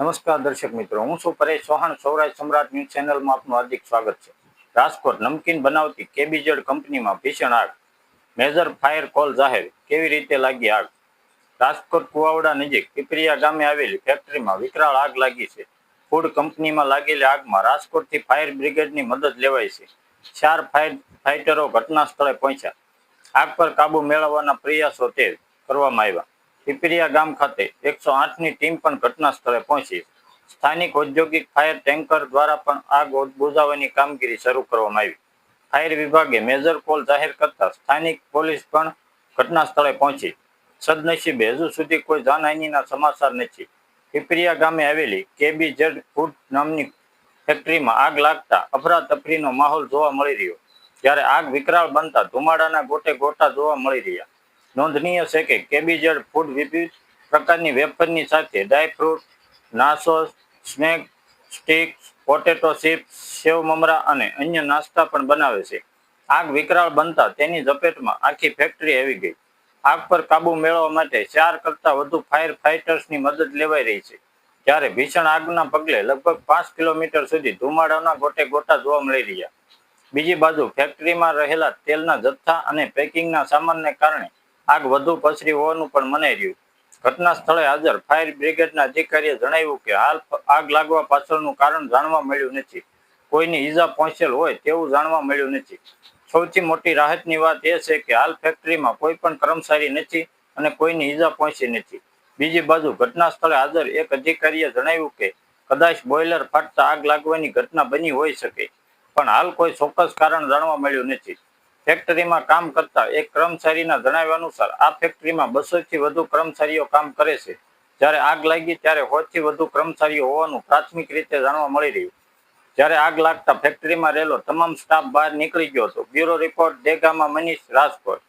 નમસ્કાર દર્શક મિત્રો, હું છું પરેશ ચૌહાણ, સૌરાષ્ટ્ર સમ્રાટ ન્યૂઝ ચેનલમાં આપનું હાર્દિક સ્વાગત છે. રાજકોટ નમકીન બનાવતી કેબીજેડ કંપનીમાં ભીષણ આગ. મેજર ફાયર કોલ જાહેર. કેવી રીતે લાગી આગ? રાજકોટ કુવાવડા નજીક પીપરિયા ગામે આવેલી ફેક્ટરીમાં વિકરાળ આગ લાગી છે. ફૂડ કંપનીમાં લાગેલી આગમાં રાજકોટથી ફાયર બ્રિગેડની મદદ લેવાય છે. ચાર ફાયર ફાઇટરો ઘટના સ્થળે પહોંચ્યા. આગ પર કાબુ મેળવવાના પ્રયાસો તે કરવામાં આવ્યા. પીપરિયા ગામ ખાતે એકસો આઠની ટીમ પણ ઘટના સ્થળે પહોંચી. સ્થાનિક ઔદ્યોગિક ફાયર ટેન્કર દ્વારા પણ આગ બુઝાવવાની કામગીરી શરૂ કરવામાં આવી. ફાયર વિભાગે મેજર કોલ જાહેર કરતા સ્થાનિક પોલીસ પણ ઘટના સ્થળે પહોંચી. સદનસીબે હજુ સુધી કોઈ જાનહાનિના સમાચાર નથી. પીપરિયા ગામે આવેલી કેબીઝેડ ફૂડ નામની ફેક્ટરીમાં આગ લાગતા અફરાતફરીનો માહોલ જોવા મળી રહ્યો. જ્યારે આગ વિકરાળ બનતા ધુમાડાના ગોટે ગોટા જોવા મળી રહ્યા. નોંધનીય છે કે કેબીજેડ ફૂડ વિવિધ પ્રકારની વેફરની સાથે dry fruit nachos, snack, sticks, potato chips, સેવ મમરા અને અન્ય નાસ્તા પણ બનાવે છે. આગ વિકરાળ બનતા તેની ઝપેટમાં આખી ફેક્ટરી આવી ગઈ. આગ પર કાબુ મેળવવા માટે ચાર કરતાં વધુ ફાયર ફાઇટર્સની મદદ લેવાઈ રહી છે. જ્યારે ભીષણ આગના પગલે લગભગ પાંચ કિલોમીટર સુધી ધુમાડાના ગોટે ગોટા જોવા મળી રહ્યા. બીજી બાજુ ફેક્ટરીમાં રહેલા તેલના જથ્થા અને પેકિંગના સામાનને કારણે આગ વધુ પસરી હોવાનું પણ મનાઈ રહ્યું. ઘટના સ્થળે હાજર ફાયર બ્રિગેડના અધિકારીએ જણાવ્યું કે હાલ આગ લાગવા પાછળનું કારણ જાણવા મળ્યું નથી. કોઈની ઈજા પહોંચેલ હોય તેવું જાણવા મળ્યું નથી. સૌથી મોટી રાહતની વાત એ છે કે હાલ ફેક્ટરીમાં કોઈ પણ કર્મચારી નથી અને કોઈની ઈજા પહોંચી નથી. બીજી બાજુ ઘટના સ્થળે હાજર એક અધિકારીએ જણાવ્યું કે કદાચ બોઇલર ફાટતા આગ લાગવાની ઘટના બની હોઈ શકે. પણ હાલ કોઈ ચોક્કસ કારણ જાણવા મળ્યું નથી. ફેક્ટરીમાં કામ કરતા એક કર્મચારીના જણાવ્યા અનુસાર, આ ફેક્ટરીમાં બસો થી વધુ કર્મચારીઓ કામ કરે છે. જ્યારે આગ લાગી ત્યારે થી વધુ કર્મચારીઓ હોવાનું પ્રાથમિક રીતે જાણવા મળી રહ્યું. જ્યારે આગ લાગતા ફેક્ટરીમાં રહેલો તમામ સ્ટાફ બહાર નીકળી ગયો હતો. બ્યુરો રિપોર્ટ, દેગામાં મનીષ રાજકોટ.